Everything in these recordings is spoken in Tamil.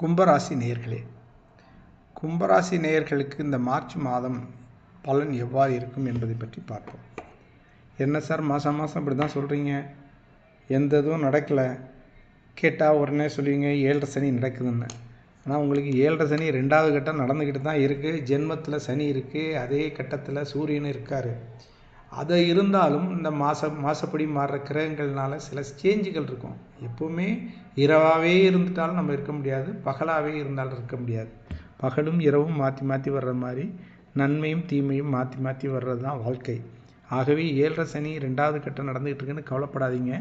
கும்பராசி நேயர்களே கும்பராசி நேயர்களுக்கு இந்த மார்ச் மாதம் பலன் எவ்வாறு இருக்கும் என்பதை பற்றி பார்ப்போம். என்ன சார் மாதம் மாதம் இப்படி தான் சொல்கிறீங்க எந்த இதுவும் நடக்கலை. கேட்டால் உடனே சொல்லுவீங்க ஏழரை சனி நடக்குதுன்னு. ஆனால் உங்களுக்கு ஏழரை சனி ரெண்டாவது கட்டம் நடந்துக்கிட்டு தான் இருக்குது ஜென்மத்தில் சனி இருக்குது அதே கட்டத்தில் சூரியன் இருக்கார். அதை இருந்தாலும் இந்த மாச மாசப்படி மாறுற கிரகங்கள்னால சில சேஞ்சுகள் இருக்கும். எப்போவுமே இரவாகவே இருந்துட்டாலும் நம்ம இருக்க முடியாது பகலாகவே இருந்தாலும் இருக்க முடியாது. பகலும் இரவும் மாற்றி மாற்றி வர்ற மாதிரி நன்மையும் தீமையும் மாற்றி மாற்றி வர்றது தான் வாழ்க்கை. ஆகவே ஏழரை சனி ரெண்டாவது கட்டம் நடந்துகிட்டு இருக்குன்னு கவலைப்படாதீங்க.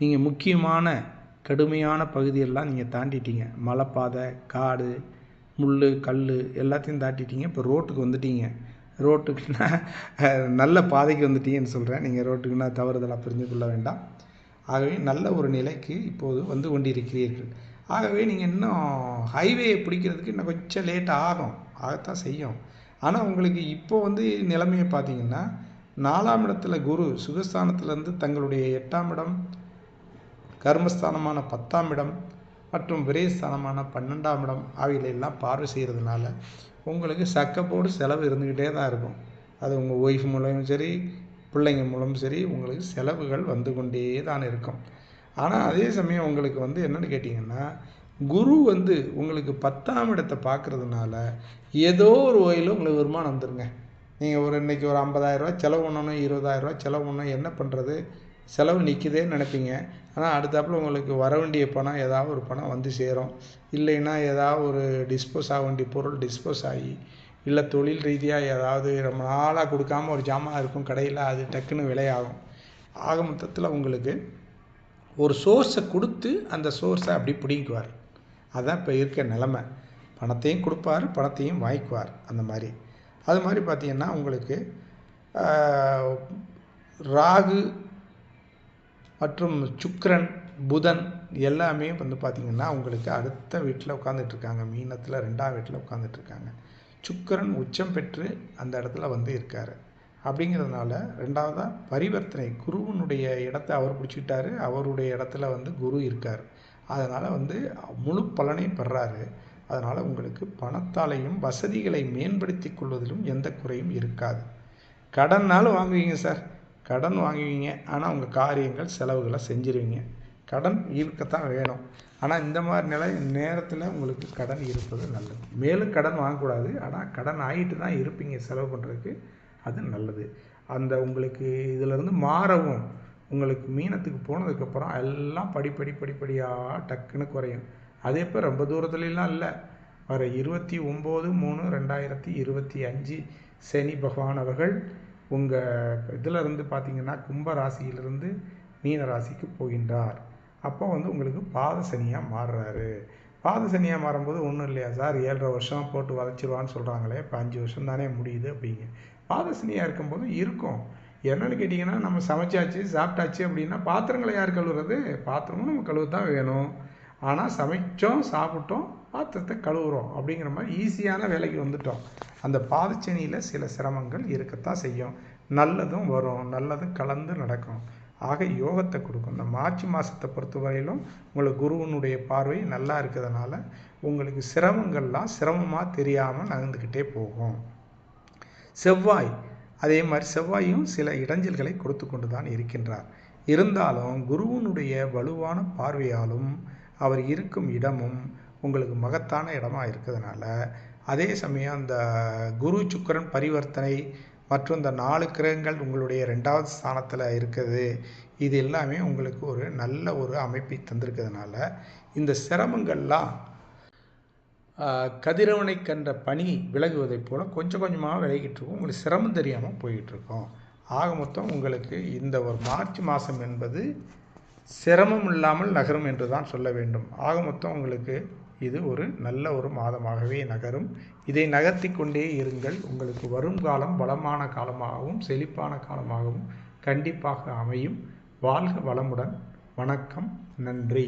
நீங்கள் முக்கியமான கடுமையான பகுதியெல்லாம் நீங்கள் தாண்டிட்டீங்க. மலைப்பாதை காடு முள் கல் எல்லாத்தையும் தாட்டிட்டீங்க இப்போ ரோட்டுக்கு வந்துட்டீங்க. ரோட்டுக்குன்னா நல்ல பாதைக்கு வந்துட்டீங்கன்னு சொல்கிறேன் நீங்கள் ரோட்டுக்குன்னா தவறுதலாக புரிஞ்சு கொள்ள வேண்டாம். ஆகவே நல்ல ஒரு நிலைக்கு இப்போது வந்து கொண்டிருக்கிறீர்கள். ஆகவே நீங்கள் இன்னும் ஹைவேயை பிடிக்கிறதுக்கு இன்னும் கொஞ்சம் லேட் ஆகும். ஆகத்தான் செய்யும். ஆனால் உங்களுக்கு இப்போ வந்து நிலைமையை பார்த்தீங்கன்னா நாலாம் இடத்துல குரு சுகஸ்தானத்திலேருந்து தங்களுடைய எட்டாம் இடம் கர்மஸ்தானமான பத்தாம் இடம் மற்றும் விரயஸ்தானமான பன்னெண்டாம் இடம் அவைகளெல்லாம் பார்வை செய்கிறதுனால உங்களுக்கு சக்கப்போடு செலவு இருந்துக்கிட்டே தான் இருக்கும். அது உங்கள் ஒய்ஃப் மூலமும் சரி பிள்ளைங்க மூலமும் சரி உங்களுக்கு செலவுகள் வந்து கொண்டே தான் இருக்கும். ஆனால் அதே சமயம் உங்களுக்கு வந்து என்னென்னு கேட்டிங்கன்னா குரு வந்து உங்களுக்கு பத்தாம் இடத்தை பார்க்குறதுனால ஏதோ ஒரு வகையில் உங்களுக்கு வருமானம் வந்துருங்க. நீங்கள் ஒரு இன்றைக்கி ஒரு ஐம்பதாயிரரூவா செலவு பண்ணணும் இருபதாயிரரூவா செலவு பண்ணணும் என்ன பண்ணுறது செலவு நிற்குதேன்னு நினைப்பீங்க. ஆனால் அடுத்தாப்புல உங்களுக்கு வர வேண்டிய பணம் ஏதாவது ஒரு பணம் வந்து சேரும். இல்லைன்னா ஏதாவது ஒரு டிஸ்போஸ் ஆக வேண்டிய பொருள் டிஸ்போஸ் ஆகி இல்லை தொழில் ரீதியாக ஏதாவது ரொம்ப நாளாக கொடுக்காம ஒரு ஜாமான் இருக்கும் கடையில் அது டக்குன்னு விலையாகும். ஆக மொத்தத்தில் உங்களுக்கு ஒரு சோர்ஸை கொடுத்து அந்த சோர்ஸை அப்படி பிடிக்குவார் அதுதான் இப்போ இருக்க நிலமை. பணத்தையும் கொடுப்பார் பணத்தையும் வாங்கிக்குவார். அந்த மாதிரி. அது மாதிரி பார்த்திங்கன்னா உங்களுக்கு ராகு மற்றும் சுக்கரன் புதன் எல்லாமே வந்து பார்த்திங்கன்னா உங்களுக்கு அடுத்த வீட்டில் உட்காந்துட்ருக்காங்க மீனத்தில் ரெண்டாம் வீட்டில் உட்காந்துட்ருக்காங்க சுக்கரன் உச்சம் பெற்று அந்த இடத்துல வந்து இருக்கார். அப்படிங்கிறதுனால ரெண்டாவதாக பரிவர்த்தனை குருவனுடைய இடத்த அவர் பிடிச்சிக்கிட்டாரு. அவருடைய இடத்துல வந்து குரு இருக்கார். அதனால் வந்து முழு பலனை பெறாரு. அதனால் உங்களுக்கு பணத்தாலையும் வசதிகளை மேம்படுத்தி கொள்வதிலும் எந்த குறையும் இருக்காது. கடன்னாலும் வாங்குவீங்க சார். கடன் வாங்குவீங்க. ஆனால் உங்கள் காரியங்கள் செலவுகளை செஞ்சிருவீங்க. கடன் இருக்கத்தான் வேணும். ஆனால் இந்த மாதிரி நிலை நேரத்தில் உங்களுக்கு கடன் இருப்பது நல்லது. மேலும் கடன் வாங்கக்கூடாது. ஆனால் கடன் ஆகிட்டு தான் இருப்பீங்க செலவு பண்ணுறதுக்கு அது நல்லது. அந்த உங்களுக்கு இதிலேருந்து மாறவும் உங்களுக்கு மீனத்துக்கு போனதுக்கப்புறம் எல்லாம் படிப்படி படிப்படியாக டக்குன்னு குறையும். அதே இப்போ ரொம்ப தூரத்துலலாம் இல்லை. வர இருபத்தி ஒம்பது மூணு ரெண்டாயிரத்தி இருபத்தி அஞ்சு சனி பகவான் அவர்கள் உங்கள் இதில் இருந்து பார்த்தீங்கன்னா கும்ப ராசியிலிருந்து மீன ராசிக்கு போகின்றார். அப்போ வந்து உங்களுக்கு பாத சனியாக மாறுறாரு. பாத சனியாக மாறும்போது ஒன்றும் இல்லையா சார்? ஏழரை வருஷம் போட்டு வதச்சிருவான்னு சொல்கிறாங்களே இப்போ அஞ்சு வருஷம் தானே முடியுது அப்படிங்க. பாத சனியாக இருக்கும்போது இருக்கும். என்னென்னு கேட்டிங்கன்னா நம்ம சமைச்சாச்சு சாப்பிட்டாச்சு அப்படின்னா பாத்திரங்களை யார் கழுவுறது? பாத்திரமும் நம்ம கழுவு தான் வேணும். ஆனால் சமைச்சோம் சாப்பிட்டோம் பாத்திரத்தை கழுவுறோம் அப்படிங்கிற மாதிரி ஈஸியான வேலைக்கு வந்துட்டோம். அந்த பாதச்சனியில் சில சிரமங்கள் இருக்கத்தான் செய்யும். நல்லதும் வரும். நல்லதும் கலந்து நடக்கும். ஆக யோகத்தை கொடுக்கும். இந்த மார்ச் மாதத்தை பொறுத்தவரையிலும் உங்களுக்கு குருவனுடைய பார்வை நல்லா இருக்கிறதுனால உங்களுக்கு சிரமங்கள்லாம் சிரமமாக தெரியாமல் நகர்ந்துக்கிட்டே போகும். செவ்வாய். அதே மாதிரி செவ்வாயும் சில இடைஞ்சல்களை கொடுத்து கொண்டு தான் இருக்கின்றார். இருந்தாலும் குருவனுடைய வலுவான பார்வையாலும் அவர் இருக்கும் இடமும் உங்களுக்கு மகத்தான இடமா இருக்கிறதுனால அதே சமயம் அந்த குரு சுக்கரன் பரிவர்த்தனை மற்றும் இந்த நாலு கிரகங்கள் உங்களுடைய ரெண்டாவது ஸ்தானத்தில் இருக்குது. இது எல்லாமே உங்களுக்கு ஒரு நல்ல ஒரு அமைப்பை தந்திருக்கிறதுனால இந்த சிரமங்கள்லாம் கதிரவனை கண்ட பனி விலகுவதைப் போல் கொஞ்சம் கொஞ்சமாக விலகிட்டு இருக்கும். உங்களுக்கு சிரமம் தெரியாமல் போயிட்டுருக்கோம் ஆக மொத்தம் உங்களுக்கு இந்த ஒரு மார்ச் மாதம் என்பது சிரமம் இல்லாமல் நகரும் என்று தான் சொல்ல வேண்டும். ஆக மொத்தம் உங்களுக்கு இது ஒரு நல்ல ஒரு மாதமாகவே நகரும். இதை நகர்த்தி கொண்டே இருங்கள். உங்களுக்கு வரும் காலம் வளமான காலமாகவும் செழிப்பான காலமாகவும் கண்டிப்பாக அமையும். வாழ்க வளமுடன். வணக்கம். நன்றி.